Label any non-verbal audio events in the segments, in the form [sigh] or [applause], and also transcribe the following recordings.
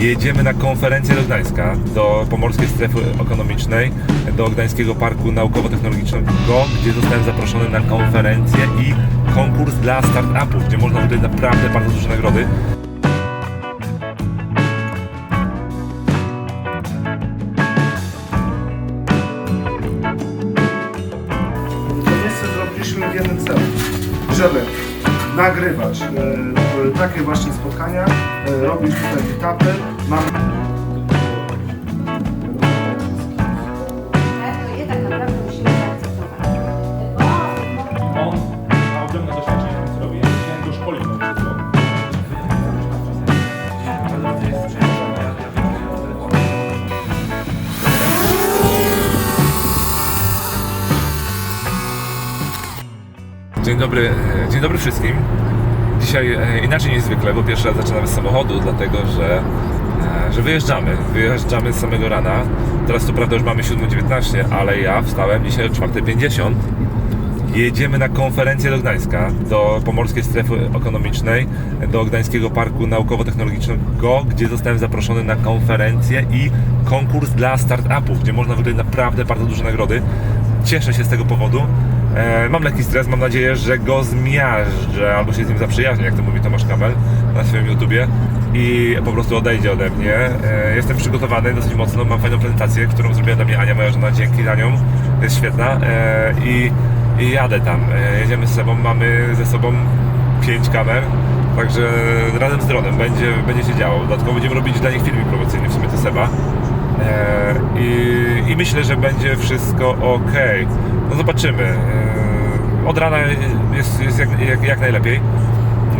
Jedziemy na konferencję do Gdańska, do Pomorskiej Strefy Ekonomicznej, do Gdańskiego Parku Naukowo-Technologicznego, gdzie zostałem zaproszony na konferencję i konkurs dla startupów, gdzie można wygrać naprawdę bardzo duże nagrody. Miejsce zrobiliśmy w jednym celu, żeby nagrywać e, takie właśnie spotkania, e, robić tutaj etapy. Je tak. Dzień dobry, dzień dobry wszystkim. Dzisiaj e, inaczej niż zwykle, bo pierwszy raz zaczynamy z samochodu, dlatego że, e, że wyjeżdżamy. Wyjeżdżamy z samego rana. Teraz to prawda już mamy 7.19, ale ja wstałem dzisiaj o 4.50 Jedziemy na konferencję do Gdańska, do Pomorskiej Strefy Ekonomicznej, do Gdańskiego Parku Naukowo-Technologicznego, gdzie zostałem zaproszony na konferencję i konkurs dla startupów, gdzie można wygrać naprawdę bardzo duże nagrody. Cieszę się z tego powodu. E, mam lekki stres, mam nadzieję, że go zmiażdżę albo się z nim zaprzyjaźnię, jak to mówi Tomasz Kamel na swoim YouTubie i po prostu odejdzie ode mnie. E, jestem przygotowany dosyć mocno, mam fajną prezentację, którą zrobiła dla mnie Ania, moja żona, dzięki za nią, jest świetna e, i i jadę tam. E, Jedziemy z sobą, mamy ze sobą pięć kamer, także razem z dronem będzie, będzie się działo. Dodatkowo będziemy robić dla nich filmik promocyjny, w sumie to Seba. E, I, I myślę, że będzie wszystko ok. No zobaczymy. E, Od rana jest, jest jak, jak, jak najlepiej.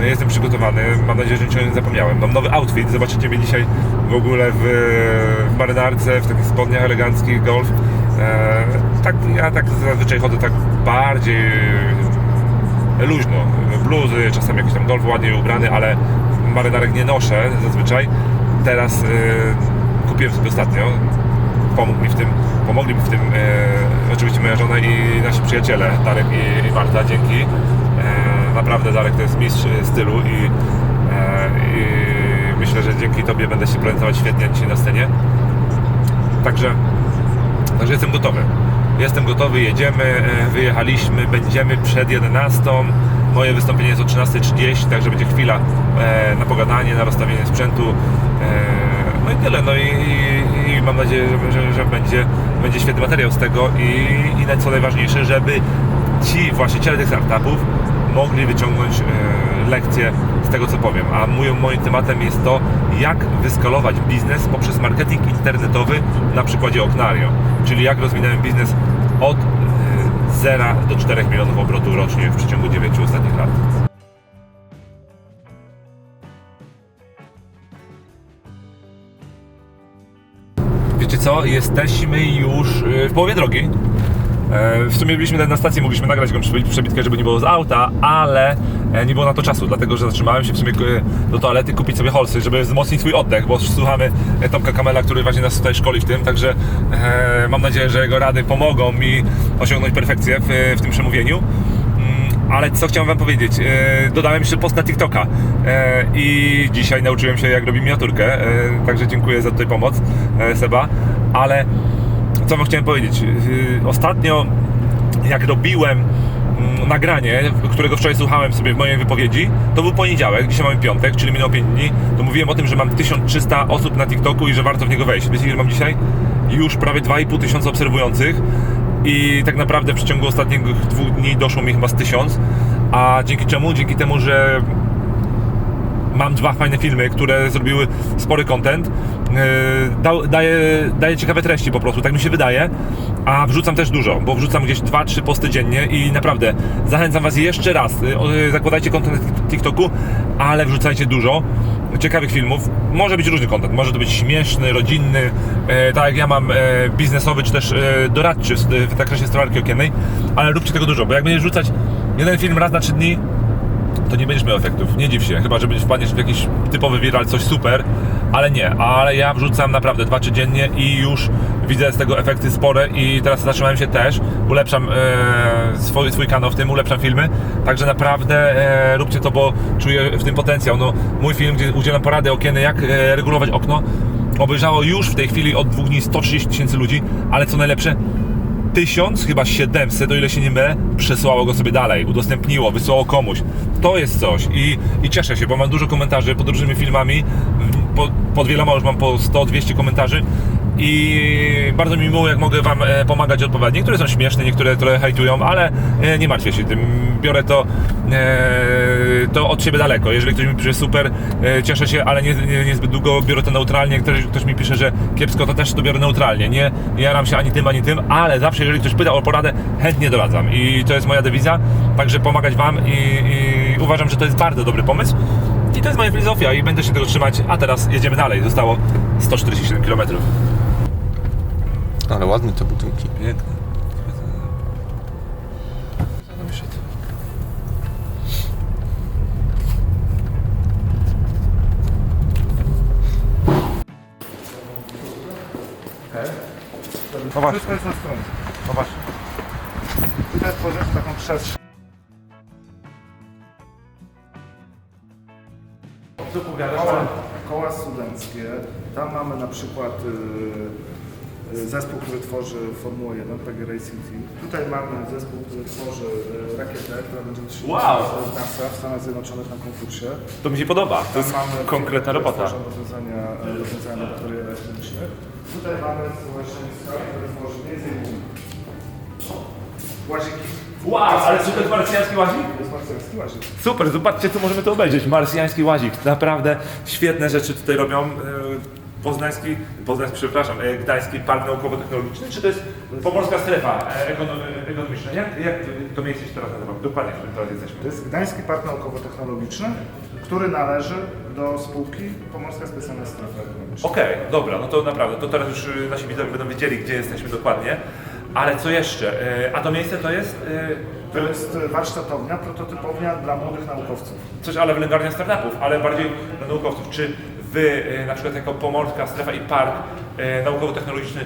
Jestem przygotowany, mam nadzieję, że niczego nie zapomniałem. Mam nowy outfit, zobaczycie mnie dzisiaj w ogóle w, w marynarce, w takich spodniach eleganckich, golf. E, tak, ja tak zazwyczaj chodzę tak bardziej luźno. Bluzy, czasem jakiś tam golf ładnie ubrany, ale marynarek nie noszę zazwyczaj. Teraz e, kupiłem sobie ostatnio. Pomógł mi w tym, pomogli mi w tym e, oczywiście moja żona i nasi przyjaciele, Darek i, i Marta, dzięki. E, naprawdę Darek to jest mistrz stylu i, e, i myślę, że dzięki Tobie będę się prezentować świetnie dzisiaj na scenie. Także Także jestem gotowy. Jestem gotowy, jedziemy, e, wyjechaliśmy, będziemy przed 11. Moje wystąpienie jest o 13.30, także będzie chwila e, na pogadanie, na rozstawienie sprzętu. E, no i tyle. No i, i, i mam nadzieję, że, że, że będzie, będzie świetny materiał z tego i, i co najważniejsze, żeby ci właściciele tych startupów mogli wyciągnąć e, lekcje z tego, co powiem. A mój, moim tematem jest to, jak wyskalować biznes poprzez marketing internetowy na przykładzie Oknario. Czyli jak rozwinąłem biznes od e, 0 do 4 milionów obrotu rocznie w przeciągu 9 ostatnich lat. Co? Jesteśmy już e, w połowie drogi. E, W sumie byliśmy na stacji, mogliśmy nagrać jakąś przebi- przebitkę, żeby nie było z auta, ale e, nie było na to czasu, dlatego że zatrzymałem się w sumie e, do toalety kupić sobie holsy, żeby wzmocnić swój oddech, bo słuchamy e, Tomka Kamela, który właśnie nas tutaj szkoli w tym, także mam nadzieję, że jego rady pomogą mi osiągnąć perfekcję w, w tym przemówieniu. Mm, Ale co chciałem wam powiedzieć, dodałem jeszcze post na TikToka i dzisiaj nauczyłem się jak robi miniaturkę, także dziękuję za tutaj pomoc Seba, ale co wam chciałem powiedzieć, Yy, ostatnio jak robiłem mm, nagranie, którego wczoraj słuchałem sobie w mojej wypowiedzi, to był poniedziałek, dzisiaj mamy piątek, czyli minęło 5 dni, to mówiłem o tym, że mam 1300 osób na TikToku i że warto w niego wejść. Wiecie ile mam dzisiaj? Już prawie 2,5 tysiąca obserwujących i tak naprawdę w przeciągu ostatnich dwóch dni doszło mi chyba z 1000, a dzięki czemu? Dzięki temu, że mam dwa fajne filmy, które zrobiły spory content. Yy, da, daje, daje ciekawe treści po prostu, tak mi się wydaje. A wrzucam też dużo, bo wrzucam gdzieś 2-3 posty dziennie i naprawdę zachęcam Was jeszcze raz. o, yy, Zakładajcie content na TikToku, ale wrzucajcie dużo ciekawych filmów. Może być różny content, może to być śmieszny, rodzinny, tak jak ja mam biznesowy czy też doradczy w, w zakresie strolarki okiennej, ale róbcie tego dużo, bo jak będziesz rzucać jeden film raz na 3 dni, to nie będziesz miał efektów. Nie dziw się, chyba że będziesz wpadniesz w jakiś typowy viral, coś super, ale nie, ale ja wrzucam naprawdę dwa trzy dziennie i już widzę z tego efekty spore i teraz zatrzymałem się też, ulepszam e, swój, swój kanał w tym, ulepszam filmy, także naprawdę e, róbcie to, bo czuję w tym potencjał. No, mój film, gdzie udzielam porady okiennej, jak e, regulować okno, obejrzało już w tej chwili od dwóch dni 130 tysięcy ludzi, ale co najlepsze, 1000, chyba 700, o ile się nie mylę, przesłało go sobie dalej, udostępniło, wysłało komuś. To jest coś i, i cieszę się, bo mam dużo komentarzy pod różnymi filmami, po, pod wieloma już mam po 100-200 komentarzy i bardzo mi miło, jak mogę Wam e, pomagać odpowiadać. Niektóre są śmieszne, niektóre trochę hejtują, ale e, nie martwię się tym. Biorę to, e, to od siebie daleko. Jeżeli ktoś mi pisze super, cieszę się, ale nie, nie, niezbyt długo biorę to neutralnie. Ktoś, ktoś mi pisze, że kiepsko, to też to biorę neutralnie. Nie jaram się ani tym, ani tym, ale zawsze, jeżeli ktoś pyta o poradę, chętnie doradzam. I to jest moja dewiza, także pomagać Wam i, i uważam, że to jest bardzo dobry pomysł. I to jest moja filozofia i będę się tego trzymać. A teraz jedziemy dalej. Zostało 147 km. Ale ładne te budynki. Piękne. No właśnie, Wszystko jest na stronie. no właśnie. Tutaj tworzymy taką przestrzeń. Co powiadasz? Koła, koła studenckie. Tam mamy na przykład y, y, zespół, który tworzy Formułę 1, PG Racing Team. Tutaj mamy zespół, który tworzy y, rakietę, która będzie Wow. z NASA w Stanach Zjednoczonych na konkursie. To mi się podoba. To Tam jest mamy konkretna robota. tworzą rozwiązania, e, rozwiązania elektroniczne. Tutaj mamy społeczeństwa, które tworzy innymi łaziki. Wow, ale czy to jest marsjański łazik? To jest marsjański łazik. Super, zobaczcie co możemy tu obejrzeć. Marsjański łazik. Naprawdę świetne rzeczy tutaj robią. E, Poznański, Poznański, przepraszam, e, Gdański Park Naukowo-Technologiczny, czy to jest pomorska strefa e, ekono- ekonomiczna? Jak, jak to miejsce się teraz nazywa? Dokładnie, w którym teraz jesteśmy. To jest Gdański Park Naukowo-Technologiczny, który należy do spółki Pomorska Specjalna Strefa Ekonomiczna. Okej, dobra, no to naprawdę, to teraz już y, nasi widzowie będą wiedzieli, gdzie jesteśmy dokładnie. Ale co jeszcze? E, A to miejsce to jest e, To jest warsztatownia, prototypownia dla młodych naukowców. coś ale wylęgarnia startupów, ale bardziej dla naukowców. Czy wy, e, na przykład jako Pomorska Strefa i Park e, Naukowo-Technologiczny e,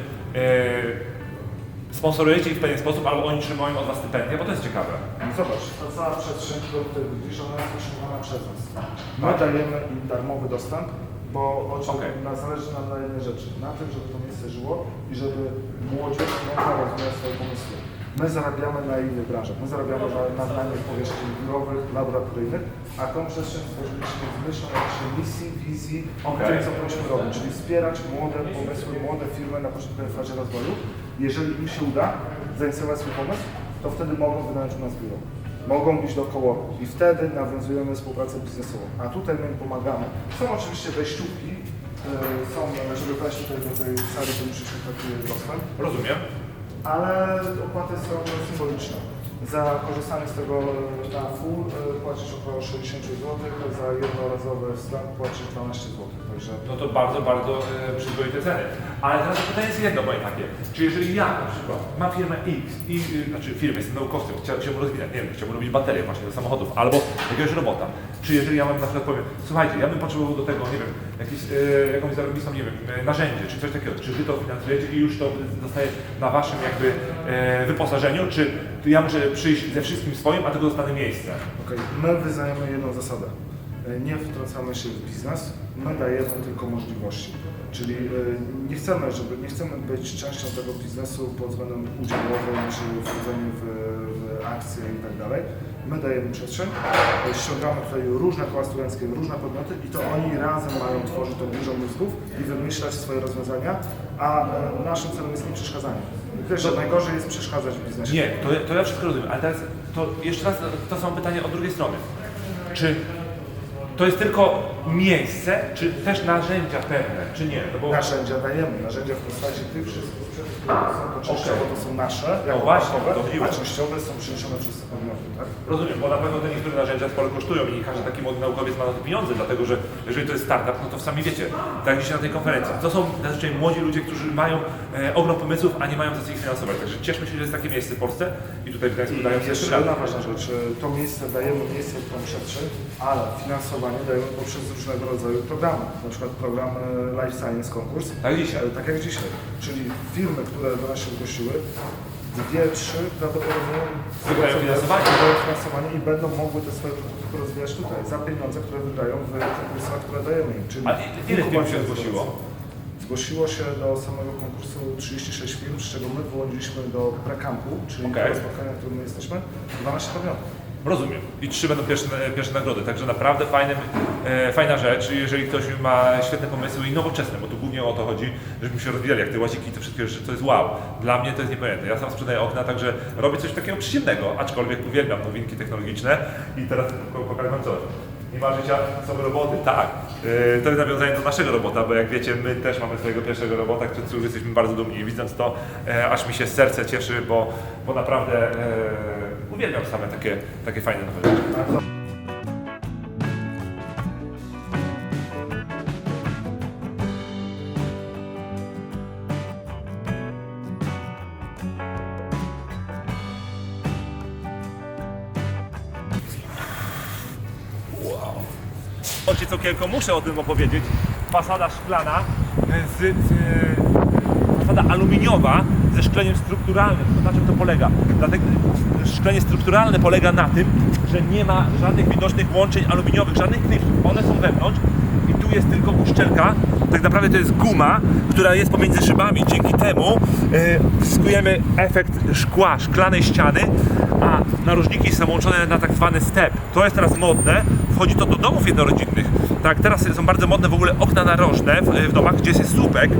sponsorujecie ich w pewien sposób, albo oni trzymają od was stypendia, bo to jest ciekawe. Zobacz, ta cała przestrzeń, którą tutaj widzisz, ona jest utrzymana przez nas. My dajemy im darmowy dostęp, bo oczy, Okej. nas zależy nam na jednej rzeczy, na tym, żeby to miejsce żyło i żeby młodzież mogła rozwijać swoje pomysły. My zarabiamy na innych branżach, my zarabiamy na, na najmie powierzchni biurowych, laboratoryjnych, a tą przestrzeń stworzyliśmy z myślą o naszej misji, wizji, Okej. tym, co powinniśmy robić, czyli wspierać młode pomysły, młode firmy na początkowej fazie rozwoju. Jeżeli im się uda zainicjować swój pomysł, to wtedy mogą wynająć u nas biuro. Mogą iść do i wtedy nawiązujemy współpracę biznesową. A tutaj my im pomagamy. Są oczywiście wejściówki, yy, są, żeby wejść tutaj do tej sali, to musisz taki dostęp, Rozumiem. Ale opłaty są symboliczne. Za korzystanie z tego full e, płacisz około 60 zł, za jednorazowy wstęp płacisz 12 zł. Także No to bardzo, bardzo e, przyzwoite ceny. Ale teraz pytanie jest jedno moje takie. Czy jeżeli ja na przykład mam firmę X i, y, znaczy firmę, jestem naukowcem, chcia, chciałbym rozwijać, nie wiem, chciałbym robić baterie właśnie do samochodów albo jakiegoś robota. Czy jeżeli ja mam na przykład powiem, słuchajcie, ja bym potrzebował do tego, nie wiem, jakieś, e, jakąś zarobistą, nie wiem, e, narzędzie, czy coś takiego, czy wy to finansujecie i już to zostaje na waszym jakby e, wyposażeniu, czy ja muszę przyjść ze wszystkim swoim, a tylko dostanę miejsce. Okej, my wyznajemy jedną zasadę. Nie wtrącamy się w biznes, my dajemy tylko możliwości. Czyli nie chcemy, żeby, nie chcemy być częścią tego biznesu pod względem udziałowym, czy wchodzeniu w, w akcje i tak dalej. My dajemy przestrzeń, ściągamy tutaj różne koła studenckie, różne podmioty i to oni razem mają tworzyć to dużo mózgów i wymyślać swoje rozwiązania, a e, naszym celem jest nie przeszkadzanie. Wiesz, że najgorzej jest przeszkadzać w biznesie. Nie, to, to ja wszystko rozumiem, ale teraz to jeszcze raz to są pytania od drugiej strony. Czy to jest tylko miejsce, czy też narzędzia pewne, czy nie? No bo Narzędzia dajemy, narzędzia w postaci tych wszystkich sprzętów, które są, to częściowo to są nasze, No właśnie, a częściowe są przeniesione przez te podmioty, tak? rozumiem, bo na pewno te niektóre narzędzia sporo kosztują i nie każdy taki młody naukowiec ma na to pieniądze, dlatego że jeżeli to jest startup, no to sami wiecie, tak dzisiaj na tej konferencji, to są zazwyczaj młodzi ludzie, którzy mają e, ogrom pomysłów, a nie mają za co ich finansować. Także cieszmy się, że jest takie miejsce w Polsce i tutaj w Gdańsku dają jeszcze jedna ważna rzecz, to miejsce dajemy miejsce w tą przestrzeń, ale finansowanie dajemy poprzez różnego rodzaju programy, na przykład program e, Life Science konkurs. Tak dzisiaj. E, Tak jak dzisiaj. Czyli firmy, które do nas się zgłosiły, dwie, trzy prawdopodobnie Wygrają finansowanie. finansowanie i będą mogły te swoje produkty rozwijać tutaj za pieniądze, które wygrają w konkursach, które dajemy im. Czyli A ile firm się zgłosiło? Zgłosiło się do samego konkursu 36 firm, z czego my wyłoniliśmy do prekampu, czyli Okej. do spotkania, w którym my jesteśmy, 12 podmiotów. Rozumiem. I trzy będą pierwsze, pierwsze nagrody, także naprawdę fajnym, e, fajna rzecz, jeżeli ktoś ma świetne pomysły i nowoczesne, bo tu głównie o to chodzi, żebyśmy się rozwijali, jak te łaziki, te wszystkie rzeczy, to jest wow. Dla mnie to jest niepojęte. Ja sam sprzedaję okna, także robię coś takiego przyziemnego, aczkolwiek uwielbiam nowinki technologiczne i teraz pokażę wam coś. Nie ma życia, są roboty, tak. E, To jest nawiązanie do naszego robota, bo jak wiecie, my też mamy swojego pierwszego robota, z którego jesteśmy bardzo dumni widząc to, e, aż mi się serce cieszy, bo, bo naprawdę e, uwielbiam same takie, takie fajne nowe rzeczy. Ojciec Okielko, muszę o tym opowiedzieć. Fasada szklana z, z fasada aluminiowa ze szkleniem strukturalnym. To na czym to polega? Dlatego szklenie strukturalne polega na tym, że nie ma żadnych widocznych łączeń aluminiowych, żadnych knifów. One są wewnątrz i tu jest tylko uszczelka. Tak naprawdę to jest guma, która jest pomiędzy szybami. Dzięki temu e, zyskujemy efekt szkła, szklanej ściany, a narożniki są łączone na tak zwany step. To jest teraz modne. Wchodzi to do domów jednorodzinnych. Tak, teraz są bardzo modne w ogóle okna narożne w, w domach, gdzie jest słupek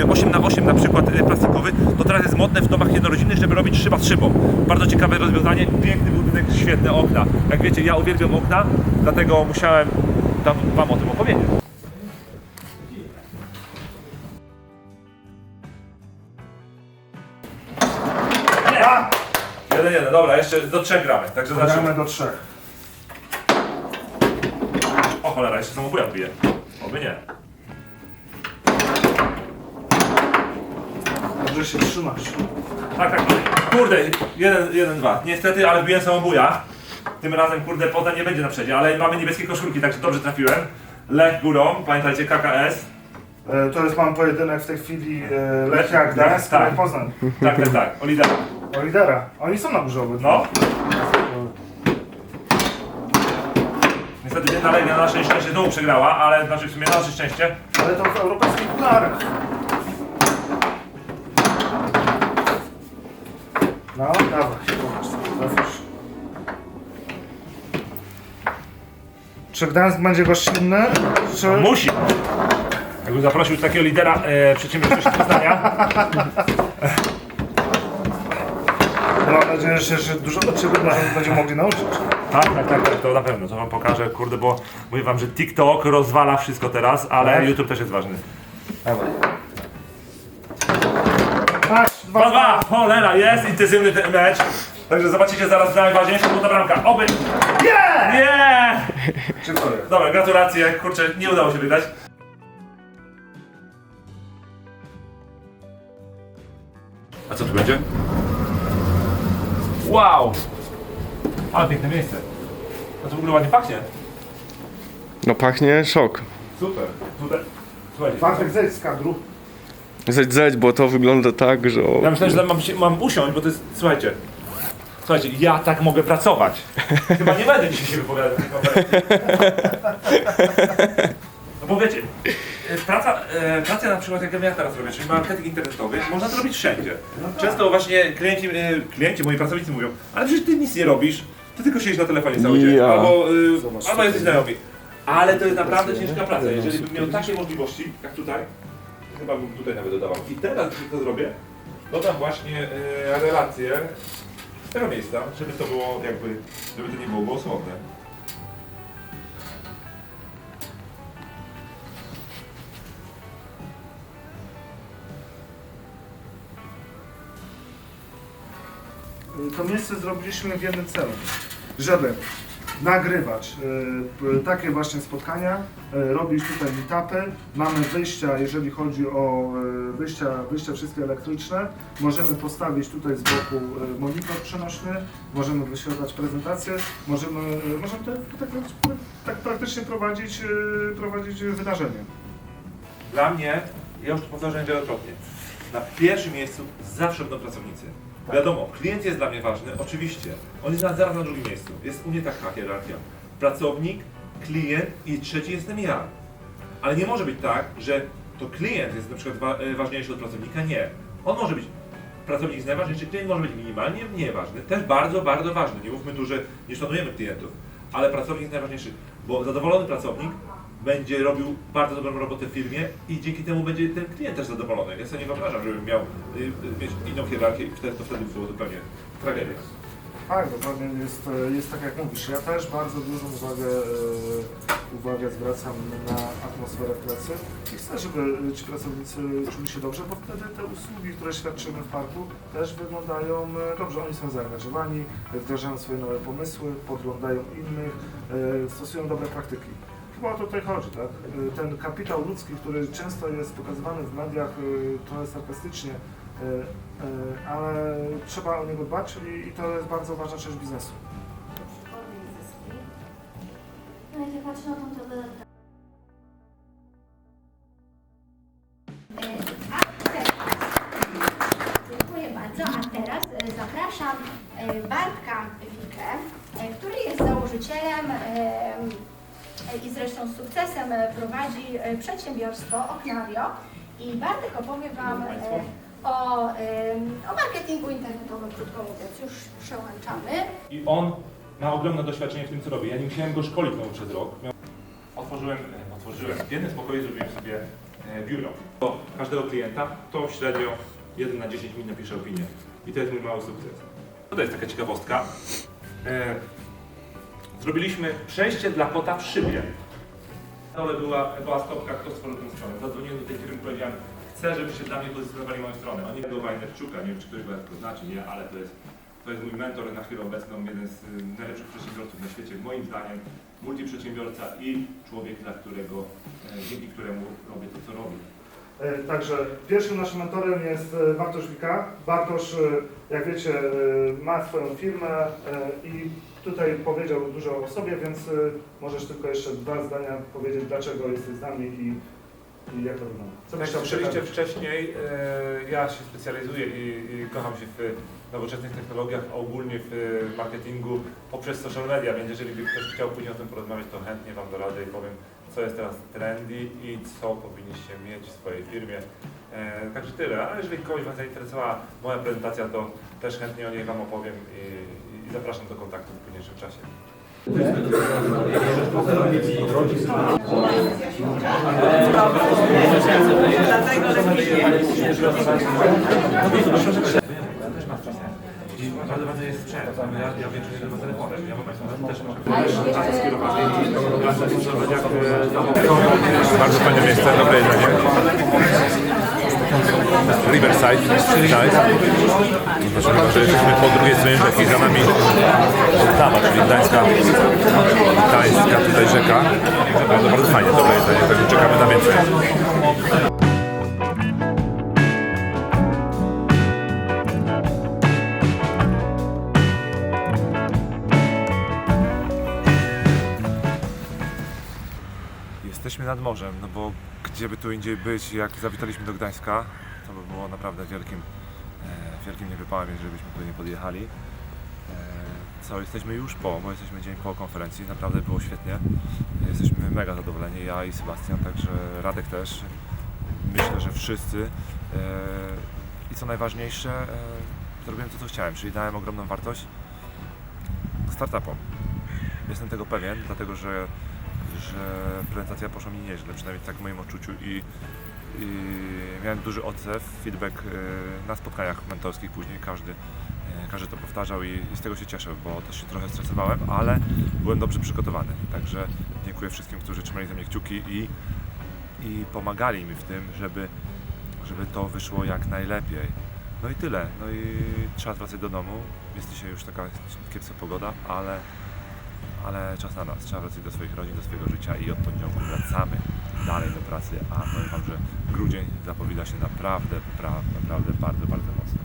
e, 8 na 8 na przykład e, plastikowy, to teraz jest modne w domach jednorodzinnych, żeby robić szyba z szybą. Bardzo ciekawe rozwiązanie, piękny budynek, świetne okna. Jak wiecie, ja uwielbiam okna, dlatego musiałem tam Wam o tym opowiedzieć. Jeden, jeden, dobra, jeszcze do trzech gramy, także Gramy zaczynamy. do trzech. Cholera, jeszcze samobuja bije. Oby nie. Dobrze się trzymać. Tak, tak, kurde, jeden, jeden, dwa. Niestety, ale wbiłem samobuja. Tym razem, kurde, potem nie będzie na przedzie, ale mamy niebieskie koszulki, także dobrze trafiłem. Lech górą, pamiętajcie, KKS. E, To jest mam pojedynek w tej chwili e, Lechia Gdańsk, Tak. tak. Poznań. Tak, tak, tak, o lidera. O lidera. Oni są na górze obydwu. No. Niestety Legia na nasze szczęście znowu przegrała, ale znaczy w sumie na nasze szczęście. Ale to w europejskich pucharach. No, dawaj, trafisz. Czy Gdańsk będzie gościnny? Czy... Musi! Jakbym zaprosił takiego lidera e, przedsiębiorczości Poznania, Mam nadzieję, że, dużo od Ciebie będziemy mogli nauczyć. Tak, tak, tak, tak, to na pewno, to wam pokażę, kurde, bo mówię wam, że TikTok rozwala wszystko teraz, ale Tak. YouTube też jest ważny. Dawaj. Tak, dwa, 2-2, cholera, jest intensywny ten mecz. Także zobaczycie zaraz najważniejszą ta bramka. Oby... Nie! Nie! Dziękuję. Dobra, gratulacje, kurczę, nie udało się wydać. A co tu będzie? Wow! Ale piękne miejsce. A to w ogóle ładnie pachnie. No pachnie szok. Super. Tutaj. Słuchajcie. Bartek, zejdź z kadru. Zejdź, zejdź, bo to wygląda tak, że... O... Ja myślałem, że mam, się- mam usiąść, bo to jest. Słuchajcie. Słuchajcie, ja tak mogę pracować. [laughs] Chyba nie będę dzisiaj się wypowiadać na tej konferencji. No bo wiecie, e, praca, e, praca na przykład jak ja teraz robię, czyli marketing internetowy, można to robić wszędzie. Często właśnie klienci, e, klienci, moi pracownicy mówią, ale przecież ty nic nie robisz, ty tylko siedzisz na telefonie cały dzień, Ja. albo, e, Zobacz, albo jesteś znajomi. Ale to jest naprawdę ciężka praca. Jeżeli bym miał takie możliwości, jak tutaj, chyba bym tutaj nawet dodawał. I teraz, jeśli to zrobię, dodam właśnie e, relacje z tego miejsca, żeby to było jakby, żeby to nie było głosowne. To miejsce zrobiliśmy w jednym celu. Żeby nagrywać p- takie właśnie spotkania, e, robić tutaj meetupy. Mamy wyjścia, jeżeli chodzi o e, wyjścia, wyjścia wszystkie elektryczne. Możemy postawić tutaj z boku e, monitor przenośny, możemy wyświetlać prezentacje, możemy, e, możemy tak, tak, tak praktycznie prowadzić, e, prowadzić wydarzenie. Dla mnie, ja już to powtarzałem wielokrotnie, na pierwszym miejscu zawsze będą pracownicy. Wiadomo, klient jest dla mnie ważny, oczywiście. On jest na- zaraz na drugim miejscu. Jest u mnie taka hierarchia. Pracownik, klient i trzeci jestem ja. Ale nie może być tak, że to klient jest na przykład wa- e, ważniejszy od pracownika. Nie. On może być, pracownik jest najważniejszy, klient może być minimalnie nieważny. Też bardzo, bardzo ważny. Nie mówmy tu, że nie szanujemy klientów. Ale pracownik jest najważniejszy, bo zadowolony pracownik będzie robił bardzo dobrą robotę w firmie i dzięki temu będzie ten klient też zadowolony. Ja sobie nie wyobrażam, żebym miał y, y, mieć inną hierarchię i wtedy, to wtedy było zupełnie tragedia. Tak, dokładnie jest, e, jest tak jak mówisz. Ja też bardzo dużą uwagę, e, uwagę zwracam na atmosferę pracy i chcę, żeby ci pracownicy czuli się dobrze, bo wtedy te usługi, które świadczymy w parku też wyglądają e, dobrze. Oni są zaangażowani, wdrażają swoje nowe pomysły, podglądają innych, stosują dobre praktyki. Chyba o to tutaj chodzi, tak? E, Ten kapitał ludzki, który często jest pokazywany w mediach e, trochę sarkastycznie, e, ale trzeba o niego dbać i, to jest bardzo ważna część biznesu. No teraz, dziękuję bardzo, a teraz zapraszam Bartka Wikę, który jest założycielem i zresztą z sukcesem e, prowadzi e, przedsiębiorstwo Oknario i Bartek opowie Wam e, o, o marketingu internetowym, krótko mówiąc, już przełączamy. I on ma ogromne doświadczenie w tym, co robi. Ja nie musiałem go szkolić znowu przez rok. Otworzyłem, otworzyłem. W jednym spokoju zrobiłem sobie biuro. Do każdego klienta to średnio 1 na 10 minut napiszę opinię. I to jest mój mały sukces. To jest taka ciekawostka. Zrobiliśmy przejście dla kota w szybie. Dole była, była stopka, kto stworzył tę stronę. Zadzwoniłem do tej firmy powiedziałem, chcę, żebyście dla mnie pozycjonowali moją stronę. Oni tego Wajnerczuka, nie wiem czy ktoś go jako zna, czy nie, ale to jest, to jest mój mentor na chwilę obecną, jeden z y, najlepszych przedsiębiorców na świecie, moim zdaniem, multiprzedsiębiorca i człowiek, dla którego, e, dzięki któremu robię to, co robię. E, Także pierwszym naszym mentorem jest e, Bartosz Wika. Bartosz, jak wiecie, ma swoją firmę i tutaj powiedział dużo o sobie, więc e, możesz tylko jeszcze dwa zdania powiedzieć, dlaczego jesteś z nami i, i jak to wygląda. Co byś chciał słyszeliście przekazać? wcześniej, e, ja się specjalizuję i, i kocham się w nowoczesnych technologiach, a ogólnie w marketingu poprzez social media, więc jeżeli by ktoś chciał później o tym porozmawiać, to chętnie Wam doradzę i powiem, co jest teraz trendy i co powinniście mieć w swojej firmie. E, także tyle, a jeżeli kogoś Was zainteresowała moja prezentacja, to też chętnie o niej Wam opowiem i, i zapraszam do kontaktu w późniejszym czasie. I bardzo ważny jest sprzęt. Ja, ja wiem, że nie ma telefonem. Ja mam też czas skierowany. Bardzo fajne miejsce, dobre jedzenie. Riverside, Gdańsk. To znaczy, że jesteśmy po drugiej stronie rzeki, za nami Ottawa, czyli Gdańska, Gdańska tutaj rzeka. Bardzo, bardzo fajnie, dobre jedzenie, także czekamy na więcej. Jesteśmy nad morzem, no bo gdzie by tu indziej być, jak zawitaliśmy do Gdańska, było naprawdę wielkim, e, wielkim niewypałem, jeżeli byśmy nie podjechali. E, co, jesteśmy już po, bo jesteśmy dzień po konferencji, naprawdę było świetnie. Jesteśmy mega zadowoleni, ja i Sebastian, także Radek też. Myślę, że wszyscy. E, I co najważniejsze, zrobiłem to, co chciałem, czyli dałem ogromną wartość startupom. Jestem tego pewien, dlatego że że prezentacja poszła mi nieźle, przynajmniej tak w moim odczuciu i miałem duży odzew, feedback e, na spotkaniach mentorskich później, każdy, e, każdy to powtarzał i, i z tego się cieszę, bo też się trochę stresowałem, ale byłem dobrze przygotowany, także dziękuję wszystkim, którzy trzymali ze mnie kciuki i, i pomagali mi w tym, żeby, żeby to wyszło jak najlepiej. No i tyle, no i trzeba wracać do domu, jest dzisiaj już taka kiepska pogoda, ale ale czas na nas. Trzeba wracać do swoich rodzin, do swojego życia i od poniedziałku wracamy dalej do pracy, a powiem Wam, że grudzień zapowiada się naprawdę, naprawdę, naprawdę bardzo, bardzo mocno.